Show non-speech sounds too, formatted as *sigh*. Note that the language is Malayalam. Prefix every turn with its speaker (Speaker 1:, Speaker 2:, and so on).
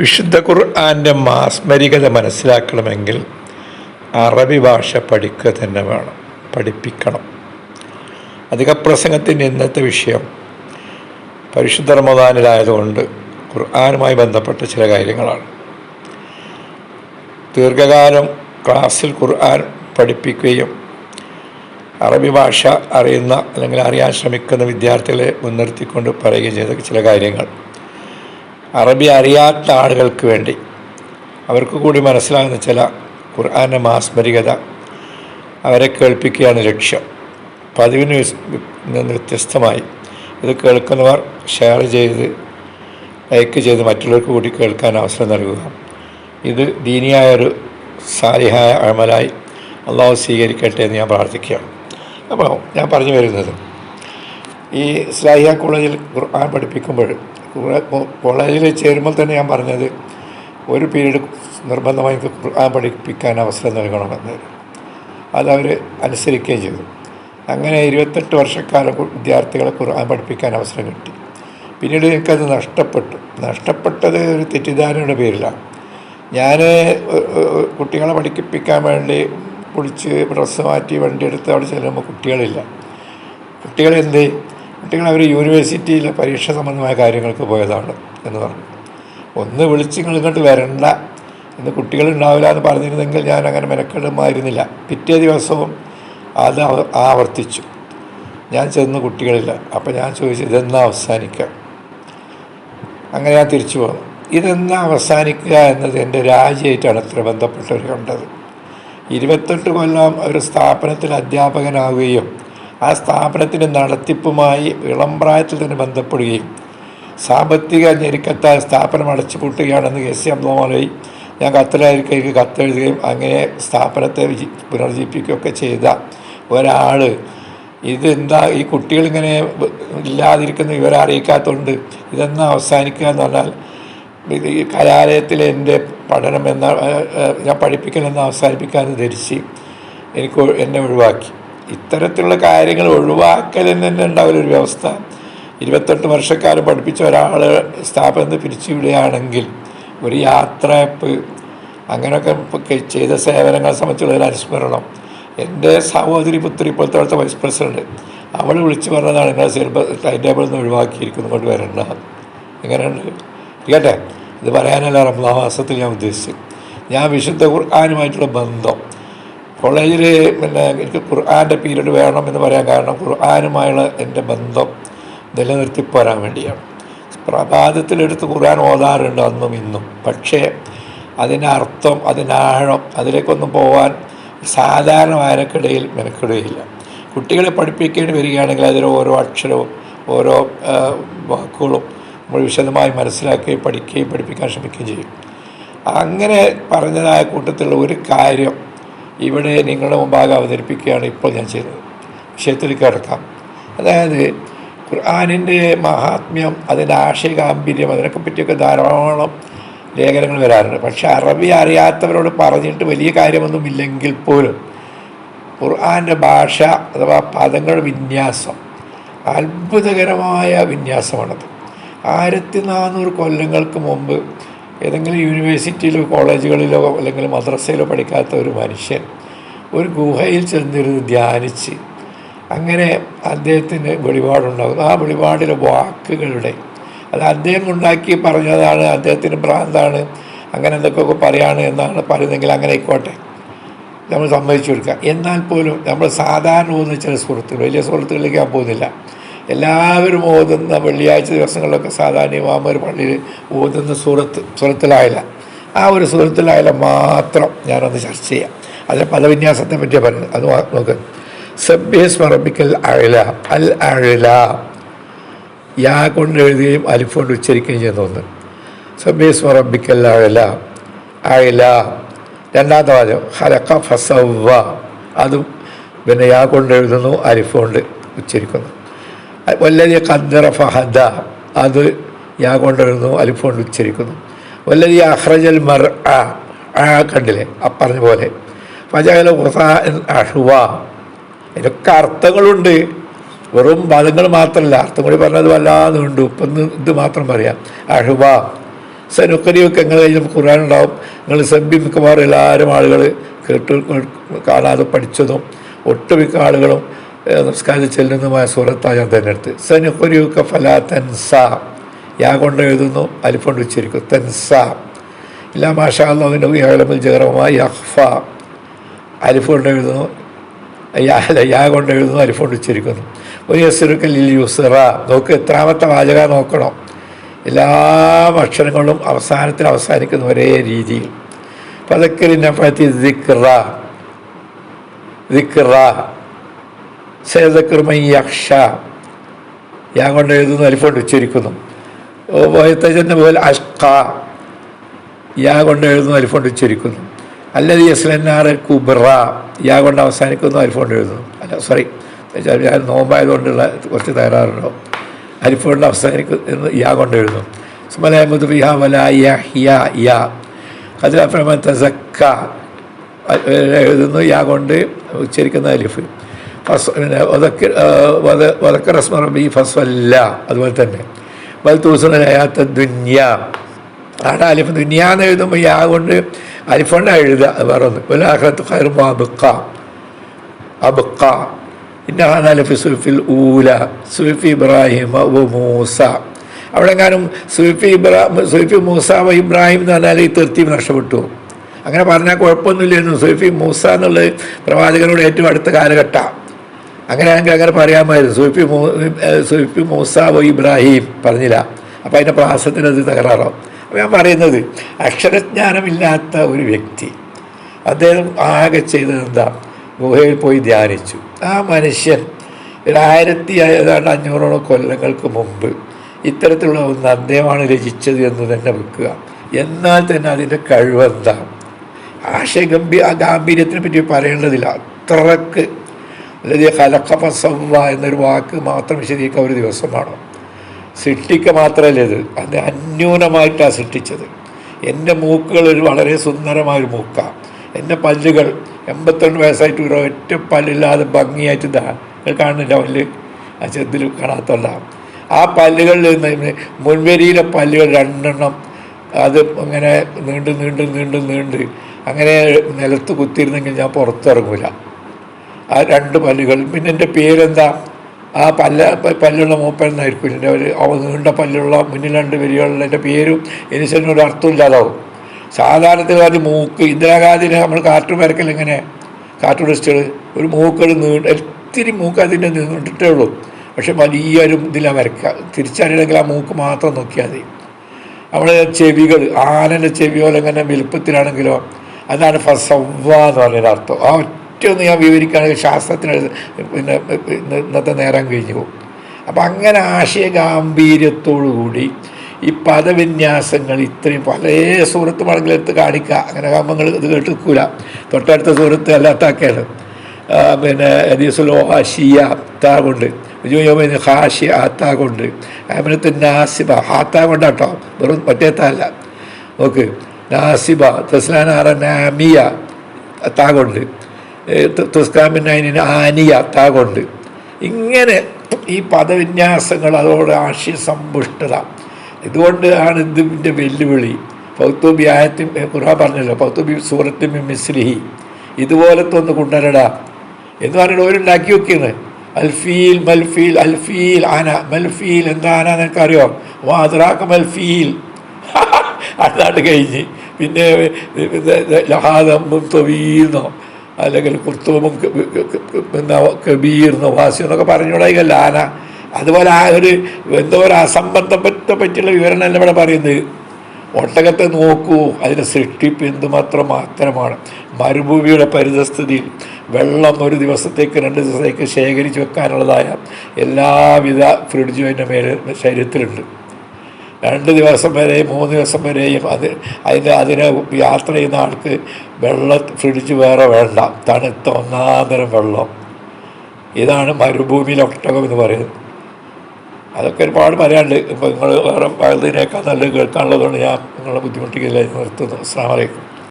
Speaker 1: വിശുദ്ധ ഖുർആാന്റെ മാസ്മരികത മനസ്സിലാക്കണമെങ്കിൽ അറബി ഭാഷ പഠിക്കുക തന്നെ വേണം പഠിപ്പിക്കണം. അധിക പ്രസംഗത്തിന്റെ ഇന്നത്തെ വിഷയം പരിശുദ്ധ റമദാനിലായതുകൊണ്ട് ഖുർആാനുമായി ബന്ധപ്പെട്ട ചില കാര്യങ്ങളാണ്. ദീർഘകാലം ക്ലാസ്സിൽ ഖുർആൻ പഠിപ്പിക്കുകയും അറബി ഭാഷ അറിയുന്ന അല്ലെങ്കിൽ അറിയാൻ ശ്രമിക്കുന്ന വിദ്യാർത്ഥികളെ മുൻനിർത്തിക്കൊണ്ട് പറയുകയും ചെയ്ത ചില കാര്യങ്ങൾ. അറബി അറിയാത്ത ആളുകൾക്ക് വേണ്ടി. അവർക്ക് കൂടി മനസ്സിലാകുന്ന ചില ഖുർആാന്റെ മാസ്മരികത അവരെ കേൾപ്പിക്കുകയാണ് ലക്ഷ്യം. പതിവിന് നിന്ന് വ്യത്യസ്തമായി ഇത് കേൾക്കുന്നവർ ഷെയർ ചെയ്ത് ലൈക്ക് ചെയ്ത് മറ്റുള്ളവർക്ക് കൂടി കേൾക്കാൻ അവസരം നൽകുക. ഇത് ദീനിയായ ഒരു സാരിഹായ അമലായി അള്ളാഹു സ്വീകരിക്കട്ടെ എന്ന് ഞാൻ പ്രാർത്ഥിക്കുകയാണ്. അപ്പോൾ ഞാൻ പറഞ്ഞു വരുന്നത് ഈ ഇസ്ലാഹിയ കോളേജിൽ ഖുർആൻ പഠിപ്പിക്കുമ്പോൾ കോളേജിൽ ചേരുമ്പോൾ തന്നെ ഞാൻ പറഞ്ഞത് ഒരു പീരീഡ് നിർബന്ധമായി എനിക്ക് ഖുർആൻ പഠിപ്പിക്കാൻ അവസരം നൽകണമെന്ന്. അതവർ അനുസരിക്കുകയും ചെയ്തു. അങ്ങനെ ഇരുപത്തെട്ട് വർഷക്കാലം വിദ്യാർത്ഥികളെ ഖുർആൻ പഠിപ്പിക്കാൻ അവസരം കിട്ടി. പിന്നീട് എനിക്കത് നഷ്ടപ്പെട്ടു. നഷ്ടപ്പെട്ടത് ഒരു തെറ്റിദ്ധാരണയുടെ പേരിലാണ്. ഞാൻ കുട്ടികളെ പഠിപ്പിക്കാൻ വേണ്ടി കുളിച്ച് ഡ്രസ്സ് മാറ്റി വണ്ടി എടുത്ത് അവിടെ ചെല്ലുമ്പോൾ കുട്ടികളില്ല. കുട്ടികളെന്ത് കുട്ടികൾ അവർ യൂണിവേഴ്സിറ്റിയിലെ പരീക്ഷ സംബന്ധമായ കാര്യങ്ങൾക്ക് പോയതാണ് എന്ന് പറഞ്ഞു. ഒന്ന് വിളിച്ച് നിങ്ങൾ ഇങ്ങോട്ട് വരണ്ട. ഇന്ന് കുട്ടികളുണ്ടാവില്ല എന്ന് പറഞ്ഞിരുന്നെങ്കിൽ ഞാൻ അങ്ങനെ മെനക്കെടുമായിരുന്നില്ല. പിറ്റേ ദിവസവും അത് ആവർത്തിച്ചു. ഞാൻ ചെന്ന് കുട്ടികളില്ല. അപ്പോൾ ഞാൻ ചോദിച്ചു ഇതെന്നാ അവസാനിക്കാം? അങ്ങനെ ഞാൻ തിരിച്ചു പോന്നു. ഇതെന്നാ അവസാനിക്കുക എന്നത് എന്റെ രാജ്യമായിട്ടാണ് അത്ര ബന്ധപ്പെട്ടവർ കണ്ടത്. ഇരുപത്തെട്ട് കൊല്ലം ഒരു സ്ഥാപനത്തിൽ അധ്യാപകനാവുകയും ആ സ്ഥാപനത്തിന്റെ നടത്തിപ്പുമായി ഇളം തന്നെ ബന്ധപ്പെടുകയും സാമ്പത്തിക ഞെരുക്കത്താൽ സ്ഥാപനം അടച്ചുപൂട്ടുകയാണെന്ന് കെ സി അബ്ദുമായി ഞാൻ കത്തിലായിരിക്കും കത്തെഴുതുകയും അങ്ങനെ സ്ഥാപനത്തെ പുനർജീവിപ്പിക്കുകയൊക്കെ ചെയ്ത ഒരാൾ ഇതെന്താ ഈ കുട്ടികളിങ്ങനെ ഇല്ലാതിരിക്കുന്ന ഇവരെ അറിയിക്കാത്തതുകൊണ്ട് ഇതെന്നാ അവസാനിക്കുക എന്ന് പറഞ്ഞാൽ ഈ കലാലയത്തിലെ എന്റെ പഠനം എന്ന ഞാൻ പഠിപ്പിക്കണമെന്ന് അവസാനിപ്പിക്കാമെന്ന് ധരിച്ച് എനിക്ക് എന്നെ ഒഴിവാക്കി. ഇത്തരത്തിലുള്ള കാര്യങ്ങൾ ഒഴിവാക്കൽ എന്ന് തന്നെ ഉണ്ടാവില്ല ഒരു വ്യവസ്ഥ. ഇരുപത്തെട്ട് വർഷക്കാലം പഠിപ്പിച്ച ഒരാൾ സ്ഥാപനത്തിൽ പിരിച്ചുവിടുകയാണെങ്കിൽ ഒരു യാത്രയപ്പ് അങ്ങനെയൊക്കെ ചെയ്ത സേവനങ്ങളെ സംബന്ധിച്ചുള്ള ഒരു അനുസ്മരണം. എന്റെ സഹോദരി പുത്രി ഇപ്പോഴത്തെ വൈസ് പ്രസിഡന്റ് അവൾ വിളിച്ചു പറഞ്ഞതാണ് നിങ്ങളെ സിലബസ് ടൈം ടേബിളിൽ നിന്ന് ഒഴിവാക്കിയിരിക്കുന്നു കൊണ്ട് വരണ്ട. എങ്ങനെയുണ്ട്? കേട്ടെ? ഇത് പറയാനല്ല റംസാൻ മാസത്തിൽ ഞാൻ ഉദ്ദേശിച്ചത്. ഞാൻ വിശുദ്ധ ഖുർആാനുമായിട്ടുള്ള ബന്ധം കോളേജിൽ പിന്നെ എനിക്ക് ഖുർആാന്റെ പീരീഡ് വേണം എന്ന് പറയാൻ കാരണം ഖുർആാനുമായുള്ള എന്റെ ബന്ധം നിലനിർത്തി പോരാൻ വേണ്ടിയാണ്. പ്രഭാതത്തിലെടുത്ത് ഖുർആൻ ഓതാറുണ്ട് അന്നും ഇന്നും. പക്ഷേ അതിന്റെ അർത്ഥം അതിലേക്കൊന്നും പോകാൻ സാധാരണ വായനക്കിടയിൽ മെനക്കിടയില്ല കുട്ടികളെ പഠിപ്പിക്കേണ്ടി വരികയാണെങ്കിൽ അതിൽ ഓരോ അക്ഷരവും ഓരോ വാക്കുകളും നമ്മൾ വിശദമായി മനസ്സിലാക്കുകയും പഠിക്കുകയും പഠിപ്പിക്കാൻ ശ്രമിക്കുകയും ചെയ്യും. അങ്ങനെ പറഞ്ഞതായ കൂട്ടത്തിലുള്ള ഒരു കാര്യം ഇവിടെ നിങ്ങളുടെ മുമ്പാകെ അവതരിപ്പിക്കുകയാണ് ഇപ്പോൾ ഞാൻ ചെയ്തത്. വിഷയത്തിലേക്ക് കിടക്കാം. അതായത് ഖുർആാനിന്റെ മഹാത്മ്യം അതിന്റെ ആശയഗാംഭീര്യം അതിനൊക്കെ പറ്റിയൊക്കെ ധാരാളം ലേഖനങ്ങൾ വരാറുണ്ട്. പക്ഷെ അറബി അറിയാത്തവരോട് പറഞ്ഞിട്ട് വലിയ കാര്യമൊന്നും ഇല്ലെങ്കിൽ പോലും ഖുർആാന്റെ ഭാഷ അഥവാ പദങ്ങളുടെ വിന്യാസം അത്ഭുതകരമായ വിന്യാസമാണത്. ആയിരത്തി നാനൂറ് കൊല്ലങ്ങൾക്ക് മുമ്പ് ഏതെങ്കിലും യൂണിവേഴ്സിറ്റിയിലോ കോളേജുകളിലോ അല്ലെങ്കിൽ മദ്രസയിലോ പഠിക്കാത്ത ഒരു മനുഷ്യൻ ഒരു ഗുഹയിൽ ചെന്നിരുന്ന് ധ്യാനിച്ച് അങ്ങനെ അദ്ദേഹത്തിന് വെളിപാടുണ്ടാകും ആ വെളിപാടിലെ വാക്കുകളുടെ അത് അദ്ദേഹം ഉണ്ടാക്കി പറഞ്ഞതാണ് അദ്ദേഹത്തിന് ഭ്രാന്താണ് അങ്ങനെ എന്തൊക്കെയൊക്കെ പറയാണ് എന്നാണ് പറയുന്നതെങ്കിൽ അങ്ങനെ ആയിക്കോട്ടെ. നമ്മൾ സമ്മതിച്ചു കൊടുക്കുക. എന്നാൽ പോലും നമ്മൾ സാധാരണ പോകുന്ന ചില സുഹൃത്തുക്കൾ വലിയ സുഹൃത്തുക്കളിലേക്ക് ഞാൻ പോകുന്നില്ല. എല്ലാവരും ഓതുന്ന വെള്ളിയാഴ്ച ദിവസങ്ങളിലൊക്കെ സാധാരണ ഇമാമൊരു പള്ളിയിൽ ഓതുന്ന സുഹൃത്ത് സുഹൃത്തിലായില്ല ആ ഒരു സുഹൃത്തിലായില്ല മാത്രം ഞാനൊന്ന് ചർച്ച ചെയ്യാം. അതിൽ പദവിന്യാസത്തെ പറ്റിയ പറയുന്നത് അത് നോക്ക്. സബ്യസ് മറബിക്കൽ അഴല അൽ അഴല യാ കൊണ്ട് എഴുതുകയും അലിഫ് കൊണ്ട് ഉച്ചരിക്കുകയും ചെയ്യുന്ന ഒന്ന്. സബ്യസ് അഴില അഴല അഴല രണ്ടാമത്തെ വാചകം. ഹലക്ക ഫസവ അതും പിന്നെ യാ കൊണ്ട് എഴുതുന്നു അലിഫ് കൊണ്ട് ഉച്ചരിക്കുന്നു. വല്ലതി ഖദ്ദറ ഫഹദ. അത് യാ കൊണ്ടുവരുന്നു അലിഫോണ്ട് ഉച്ചരിക്കുന്നു. വല്ലതി അഹ്റജൽ മർ ആ കണ്ടില്ലേ? അപ്പറഞ്ഞ പറഞ്ഞ പോലെ. ഫജല അഹുവ. ഇതൊക്കെ അർത്ഥങ്ങളുണ്ട്. വെറും പദങ്ങൾ മാത്രമല്ല അർത്ഥം കൂടി പറഞ്ഞത് വല്ലാതെ ഉണ്ട്. ഇപ്പം ഇത് മാത്രം പറയാം. അഹുബ സനുക്കരിയൊക്കെ എങ്ങനെ കഴിഞ്ഞാൽ ഖുർആൻ ഉണ്ടാവും. നിങ്ങൾ സബ്ബി മിക്കവാറും എല്ലാവരും ആളുകൾ കേട്ട് കാണാതെ പഠിച്ചതും ഒട്ടുമിക്ക ആളുകളും ഏഹ്, നമസ്കാരത്തിൽ ചെല്ലുന്നതുമായ സൂറത്താണ് ഞാൻ തിരഞ്ഞെടുത്ത് ഫലാ തൻസ. യാ കൊണ്ട് എഴുതുന്നു അലിഫോണ്ട് ഉച്ചരിക്കും തൻസ. ഇല്ല മാഷാ അള്ളാഹുവിന്റെ യാളമിൽ ജഹറമായി അഹ്ഫ അലിഫ് എഴുതുന്നു യാ കൊണ്ട് എഴുതുന്നു അലിഫ് കൊണ്ട് ഒരു യസുറുക്കല്ലിൽ യുസിറ. നോക്ക് എത്രാമത്തെ വാചക നോക്കണം. എല്ലാ അക്ഷരങ്ങളും അവസാനത്തിൽ അവസാനിക്കുന്ന ഒരേ രീതിയിൽ. പതക്കലിനെ പറ്റി ദിക്റ. ദിക്റ. സേതക്കർമയ്യക്ഷ ഞാൻ കൊണ്ട് എഴുതുന്നു അലിഫോണ്ട് ഉച്ചരിക്കുന്നു വയത്തജന്റെ പോലെ അഷ്ക യാ കൊണ്ട് എഴുതുന്നു അലിഫ് കൊണ്ട് ഉച്ചരിക്കുന്നു അല്ലത് യസ്ലന്നാർ കുബ്ര. യാ കൊണ്ട് അവസാനിക്കുന്നു അലിഫോണ്ട് എഴുതുന്നു. അല്ല സോറി ഞാൻ നോമ്പായതുകൊണ്ടുള്ള കുറച്ച് തകരാറുണ്ടോ? അലിഫോണ്ട് അവസാനിക്കുന്നു യാ കൊണ്ട് എഴുതുന്നു. സുമലഹമ്മദ് ഫിഹ വല യ. യാ അതിലപ്പുറം തസക്ക എഴുതുന്നു. യാ കൊണ്ട് ഉച്ചരിക്കുന്ന അലിഫ്. പിന്നെ വതക്ക് വതക്ക റസ്മ റബി ഫസ്വല്ല അതുപോലെ തന്നെ. വൽ തൂസുനയാത്ത ദുന്യ. അവിടെ അലിഫ് ദുന്യാന്ന് എഴുതുമ്പോൾ യാ കൊണ്ട് അലിഫണ്ണ എഴുതുക അത് വേറെ ഒന്ന്. വലാഹത്ത് ഖൈറും അബുക്ക അബുക്ക ഇന്നഹാൻ അലിഫ് സുൽഫിൽ ഊല സുഫി ഇബ്രാഹിം മൂസ. അവിടെ എങ്ങാനും സുഫി ഇബ്രാഹിം സുഫി മൂസ ഇബ്രാഹിം എന്ന് പറഞ്ഞാൽ ഈ തൃപ്തി നഷ്ടപ്പെട്ടു. അങ്ങനെ പറഞ്ഞാൽ കുഴപ്പമൊന്നുമില്ലായിരുന്നു. സുഫി മൂസ എന്നുള്ളത് പ്രവാചകനോട് ഏറ്റവും അടുത്ത കാലഘട്ടമാണ് അങ്ങനെയാണെങ്കിൽ അങ്ങനെ പറയാമായിരുന്നു. സുഫി മൂ സുഫി മൂസാവോ ഇബ്രാഹിം പറഞ്ഞില്ല. അപ്പോൾ അതിന്റെ പ്രാസത്തിന് അത് തകരാറാവും അപ്പോൾ ഞാൻ പറയുന്നത് അക്ഷരജ്ഞാനമില്ലാത്ത ഒരു വ്യക്തി അദ്ദേഹം ആകെ ചെയ്തത് എന്താ? ഗുഹയിൽ പോയി ധ്യാനിച്ചു. ആ മനുഷ്യൻ ഒരു ആയിരത്തി ഏതാണ്ട് അഞ്ഞൂറോളം കൊല്ലങ്ങൾക്ക് മുമ്പ് ഇത്തരത്തിലുള്ള ഒന്ന് അദ്ദേഹമാണ് രചിച്ചത് എന്ന് തന്നെ വെക്കുക. എന്നാൽ തന്നെ അതിന്റെ കഴിവെന്താ ആശയഗംഭീ ആ ഗാംഭീര്യത്തിനെ പറ്റി പറയേണ്ടതില്ല. അത്രയ്ക്ക് അല്ലെങ്കിൽ ഹലക്കഫസവ എന്നൊരു വാക്ക് മാത്രം വിശദീകരിക്കാൻ ഒരു ദിവസമാണ് സൃഷ്ടിക്ക മാത്രമല്ല ഇത്. അത് അന്യൂനമായിട്ടാണ് സൃഷ്ടിച്ചത്. എന്റെ മൂക്കുകൾ ഒരു വളരെ സുന്ദരമായൊരു മൂക്കാണ് എന്റെ പല്ലുകൾ എൺപത്തിരണ്ട് വയസ്സായിട്ട് ഒരു ഒറ്റ പല്ലില്ലാതെ ഭംഗിയായിട്ട് ഇതാ. കാണുന്നില്ല പല്ല്? ആ ചെതിൽ കാണാത്തല്ല ആ പല്ലുകളിൽ നിന്ന് മുൻവരിയിലെ പല്ലുകൾ രണ്ടെണ്ണം അത് അങ്ങനെ നീണ്ട് നീണ്ട് നീണ്ട് നീണ്ട് അങ്ങനെ നിലത്ത് കുത്തിയിരുന്നെങ്കിൽ ഞാൻ പുറത്തിറങ്ങൂല. ആ രണ്ട് പല്ലുകൾ. പിന്നെ എന്റെ പേരെന്താ? ആ പല്ല പല്ലുള്ള മൂപ്പൻ എന്നായിരിക്കും എന്റെ ഒരു അവ നീണ്ട പല്ലുള്ള മുന്നിൽ രണ്ട് വരികളുള്ള എന്റെ പേരും എനിച്ചൊന്നും ഒരു അർത്ഥമില്ലാതാവും സാധാരണത്തിൽ മൂക്ക്. ഇന്ദിരാഗാന്ധിനെ നമ്മൾ കാർട്ടൂൺ വരക്കൽ എങ്ങനെ? കാർട്ടൂണിസ്റ്റുകൾ ഒരു മൂക്കൾ നീണ്ട ഒത്തിരി മൂക്ക് അതിന്റെ നീണ്ടിട്ടേ ഉള്ളൂ. പക്ഷെ വലിയൊരു ഇതിലാണ് വരക്കുക. തിരിച്ചറിയണമെങ്കിൽ ആ മൂക്ക് മാത്രം നോക്കിയാൽ മതി. നമ്മുടെ ചെവികൾ ആനന്റെ ചെവി പോലെ ഇങ്ങനെ വലുപ്പത്തിലാണെങ്കിലോ അതാണ് ഫസവ്വ എന്ന് പറയുന്ന അർത്ഥം ആ ഒറ്റ ഒന്ന് ഞാൻ വിവരിക്കുകയാണെങ്കിൽ ശാസ്ത്രത്തിന് പിന്നെ ഇന്ന് ഇന്നത്തെ നേരം കഴിഞ്ഞു പോകും. അപ്പം അങ്ങനെ ആശയ ഗാംഭീര്യത്തോടുകൂടി ഈ പദവിന്യാസങ്ങൾ ഇത്രയും പല സുഹൃത്ത് എടുത്ത് കാണിക്കുക അങ്ങനെ നിങ്ങൾ ഇത് കേട്ടിരിക്കൂല. തൊട്ടടുത്ത സുഹൃത്ത് അല്ലാത്താക്കാണ് പിന്നെ ഹദീസുലോ ഹാഷിയ താ കൊണ്ട് ഹാഷിയ ആത്താ കൊണ്ട് അമിനത്ത് നാസിബ ആത്താ കൊണ്ടാട്ടോ വെറും മറ്റേ ഓക്കെ നാസിബ തസ്ലാനാറ നാമിയ താ കൊണ്ട് അതിന് ആനിയ താ കൊണ്ട്. ഇങ്ങനെ ഈ പദവിന്യാസങ്ങൾ അതോടെ ആശയസമ്പുഷ്ടത ഇതുകൊണ്ട് ആണ് ഇതിന്റെ വെല്ലുവിളി. പൗത്തൂബി ആയത്തിൻ ഖുർആൻ പറഞ്ഞല്ലോ പൗത്തൂബി സൂറത്തും മിസ്ലിഹി. ഇതുപോലത്തെ ഒന്ന് കൊണ്ടുവരടാ. എന്ന് പറഞ്ഞിട്ട് ഓരുണ്ടാക്കി വെക്കുന്നത് അൽഫീൽ മൽഫീൽ അൽഫീൽ ആന. മൽഫീൽ എന്താ ആന നിനക്കറിയോ? വാ അതിറാക്ക മൽഫീൽ *laughs* അതാണ് കഴിഞ്ഞ്. പിന്നെ ലഹാദമ്മും തൊവീന്നോ. അല്ലെങ്കിൽ കുർത്തുമും പിന്നെ കബീർ നവാസി എന്നൊക്കെ പറഞ്ഞുകൂടായില്ല ആന അതുപോലെ ആ ഒരു എന്തോ ഒരു അസംബന്ധത്തെ പറ്റിയുള്ള വിവരണമല്ല ഇവിടെ പറയുന്നത്. ഒട്ടകത്തെ നോക്കൂ അതിന്റെ സൃഷ്ടിപ്പ് എന്തുമാത്രം മാത്രമാണ്. മരുഭൂമിയുടെ പരിതസ്ഥിതിയിൽ വെള്ളം ഒരു ദിവസത്തേക്ക് രണ്ട് ദിവസത്തേക്ക് ശേഖരിച്ച് വെക്കാനുള്ളതായ എല്ലാവിധ ഫ്രിഡ്ജും അതിന്റെ മേലെ ശരീരത്തിലുണ്ട്. രണ്ട് ദിവസം വരെയും മൂന്ന് ദിവസം വരെയും അത് അതിന്റെ അതിനെ യാത്ര ചെയ്യുന്ന ആൾക്ക് വെള്ള ഫ്രിഡ്ജ് വേറെ വേണ്ട. തണുത്ത ഒന്നാന്തരം വെള്ളം. ഇതാണ് മരുഭൂമിയിലെ ഒട്ടകം എന്ന് പറയുന്നത്. അതൊക്കെ ഒരുപാട് പറയാനുണ്ട് ഇപ്പോൾ നിങ്ങൾ വേറെ പലതിനേക്കാൾ നല്ലത് കേൾക്കാനുള്ളതുകൊണ്ട് ഞാൻ നിങ്ങളെ ബുദ്ധിമുട്ടിക്കില്ല നിർത്തുന്നു. അസ്സാം വലൈക്കും